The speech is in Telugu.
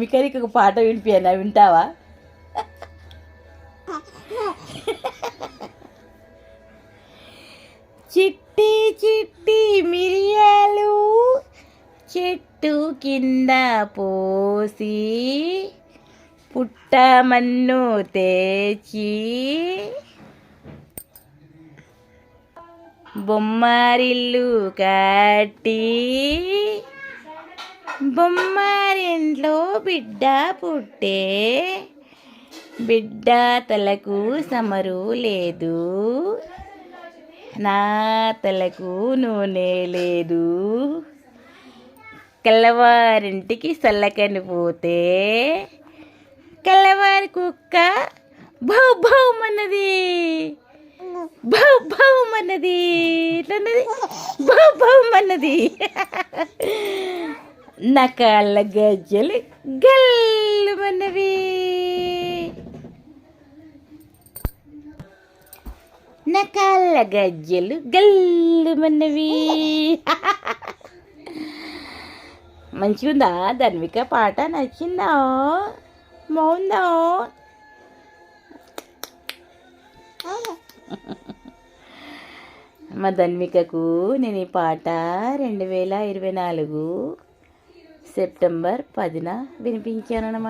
మికరికి ఒక పాట వినిపించనా వింటావా? చిట్టి చిట్టి మిరియాలు చెట్టు కింద పోసి పుట్టమన్ను తెచ్చి బొమ్మారిల్లు కట్టి బొమ్మారింట్లో బిడ్డ పుట్టే. బిడ్డ తలకు సమరు లేదు. నా తలకు నూనె లేదు. కల్లవారింటికి చల్లకని పోతే కలవారి కుక్క భౌ భౌమన్నది భౌ భౌమన్నది ఇట్లన్నది భౌ భౌమన్నది నా కాళ్ళ గజ్జలు గల్లుమన్నవి. నా కాళ్ళ గజ్జలు గల్లుమన్నవి. మంచిగుందా? ధన్విక పాట నచ్చిందా? బాగుందా? మా ధన్వికకు నేను ఈ పాట రెండు వేల ఇరవై నాలుగు సెప్టెంబర్ పదిన వినిపించాను